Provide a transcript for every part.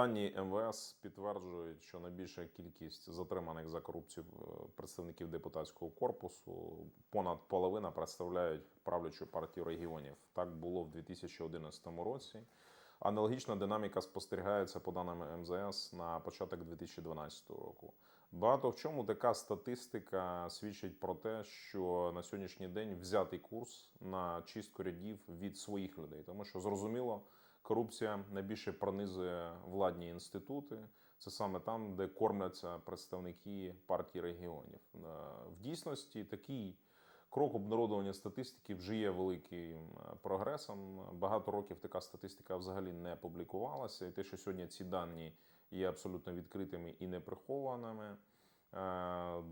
Дані МВС підтверджують, що найбільша кількість затриманих за корупцію е, представників депутатського корпусу, понад половина представляють правлячу партію регіонів. Так було в 2011 році. Аналогічна динаміка спостерігається по даним МЗС на початок 2012 року. Багато в чому така статистика свідчить про те, що на сьогоднішній день взятий курс на чистку рядів від своїх людей, тому що зрозуміло, корупція найбільше пронизує владні інститути. Це саме там, де кормляться представники партії регіонів. Е, В дійсності такий крок обнародування статистики вже є великим е, прогресом. Багато років така статистика взагалі не публікувалася, і те, що сьогодні ці дані є абсолютно відкритими і неприхованими. е,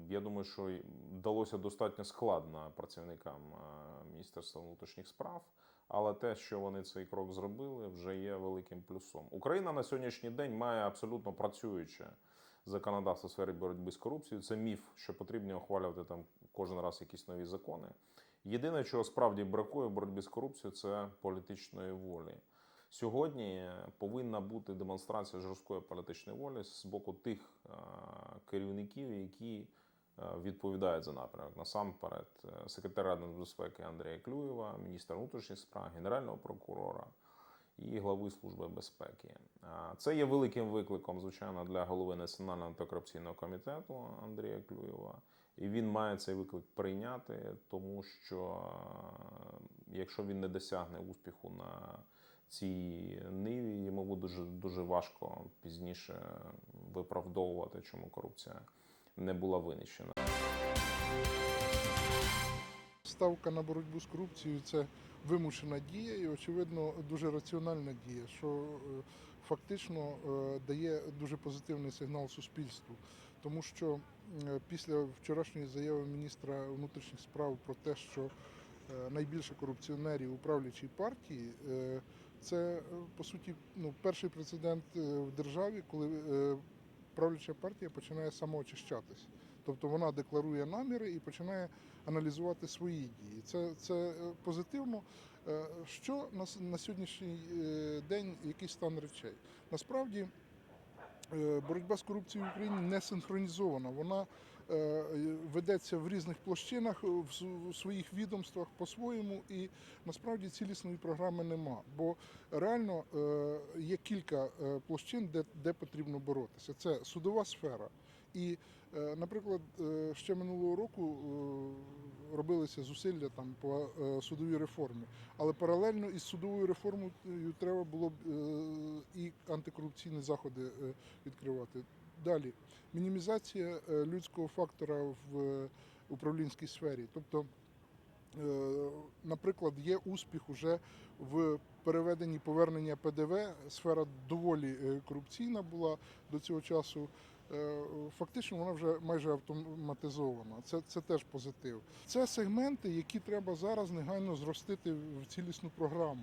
Я думаю, що вдалося достатньо складно працівникам Міністерства внутрішніх справ, але те, що вони цей крок зробили, вже є великим плюсом. Україна на сьогоднішній день має абсолютно працююче законодавство в сфері боротьби з корупцією. Це міф, що потрібно ухвалювати там кожен раз якісь нові закони. Єдине, чого справді бракує в боротьбі з корупцією, це політичної волі. Сьогодні повинна бути демонстрація жорсткої політичної волі з боку тих е, керівників, які відповідають за напрямок. Насамперед, е, секретар Ради безпеки Андрія Клюєва, міністр внутрішніх справ, генерального прокурора і глави Служби безпеки. А Це є великим викликом, звичайно, для голови Національного антикорупційного комітету Андрія Клюєва. І він має цей виклик прийняти, тому що е, якщо він не досягне успіху на цій ниві, йому буде дуже, дуже важко пізніше виправдовувати, чому корупція не була винищена. Ставка на боротьбу з корупцією це вимушена дія і, очевидно, дуже раціональна дія, що е, фактично е, дає дуже позитивний сигнал суспільству. Тому що е, після вчорашньої заяви міністра внутрішніх справ про те, що найбільше корупціонерів у правлячій партії, це по суті ну, перший прецедент в державі, коли правляча партія починає самоочищатись. Тобто вона декларує наміри і починає аналізувати свої дії. Це, це е, позитивно. Е, Що на, на сьогоднішній е, день який стан речей? Насправді боротьба з корупцією в Україні не синхронізована. Вона е, ведеться в різних площинах, в своїх відомствах по-своєму, і насправді цілісної програми нема. Бо реально е, є кілька е, площин, де потрібно боротися. Це судова сфера. І, е, наприклад, е, ще минулого року е, робилися зусилля там по судовій реформі, але паралельно із судовою реформою треба було б і антикорупційні заходи відкривати. Далі мінімізація людського фактора в управлінській сфері. Тобто, наприклад, є успіх уже в переведенні повернення ПДВ. Сфера доволі корупційна була до цього часу. Е, Фактично вона вже майже автоматизована. Це, це теж позитив. Це сегменти, які треба зараз негайно зростити в цілісну програму.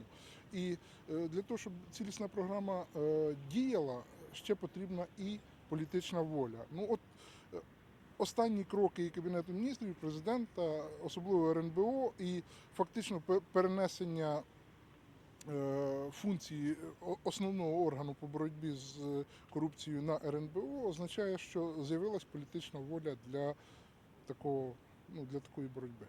І е, для того, щоб цілісна програма е, діяла, ще потрібна і політична воля. Ну от останні кроки і Кабінету міністрів, і президента, особливо РНБО, і фактично пе- перенесення функції основного органу по боротьбі з е, корупцією на РНБО означає, що з'явилась політична воля для такого ну для такої боротьби.